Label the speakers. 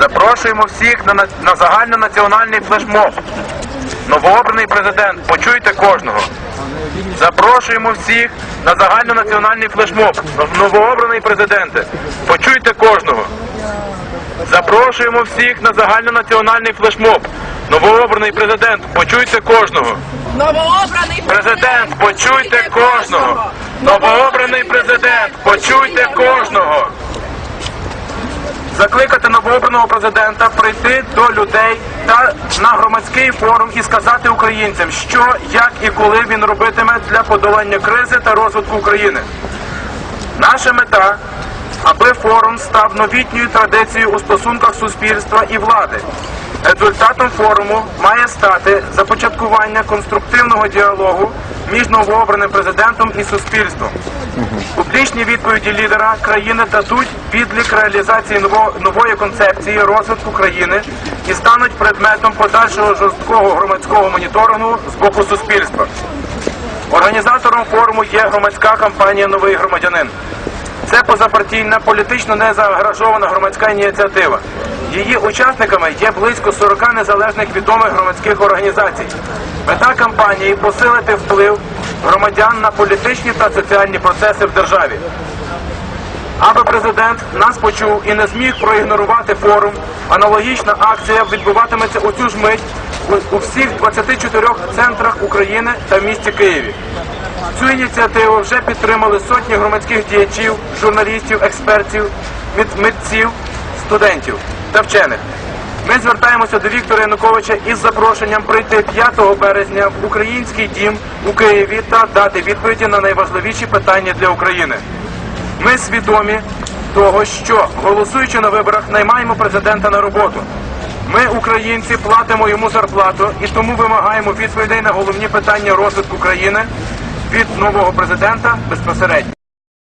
Speaker 1: Запрошуємо всіх на, на, на загальнонаціональний флешмоб. Новообраний президент, почуйте кожного. Запрошуємо всіх на загальнонаціональний флешмоб. Новообраний президенте, почуйте кожного. Запрошуємо всіх на загальнонаціональний флешмоб. Новообраний президент, почуйте кожного.
Speaker 2: Новообраний
Speaker 1: Президент, почуйте кожного. Новообраний президент, почуйте кожного. Закликати новообраного президента прийти до людей та на громадський форум і сказати українцям, що, як і коли він робитиме для подолання кризи та розвитку України. Наша мета, аби форум став новітньою традицією у стосунках суспільства і влади. Результатом форуму має стати започаткування конструктивного діалогу між новообраним президентом і суспільством. Публічні відповіді лідера країни дадуть відлік реалізації нової концепції розвитку країни і стануть предметом подальшого жорсткого громадського моніторингу з боку суспільства. Організатором форуму є громадська кампанія Новий громадянин. Це позапартійна, політично незаангажована громадська ініціатива. Її учасниками є близько 40 незалежних відомих громадських організацій. Мета кампанії посилити вплив громадян на політичні та соціальні процеси в державі. Аби президент нас почув і не зміг проігнорувати форум, аналогічна акція відбуватиметься у цю ж мить у- всіх 24 центрах України та в місті Києві. Цю ініціативу вже підтримали сотні громадських діячів, журналістів, експертів, мит- митців, студентів та вчених. Ми звертаємося до Віктора Януковича із запрошенням прийти 5 березня в український дім у Києві та дати відповіді на найважливіші питання для України. Ми свідомі того, що голосуючи на виборах, наймаємо президента на роботу. Ми, українці, платимо йому зарплату і тому вимагаємо відповідей на головні питання розвитку країни від нового президента безпосередньо.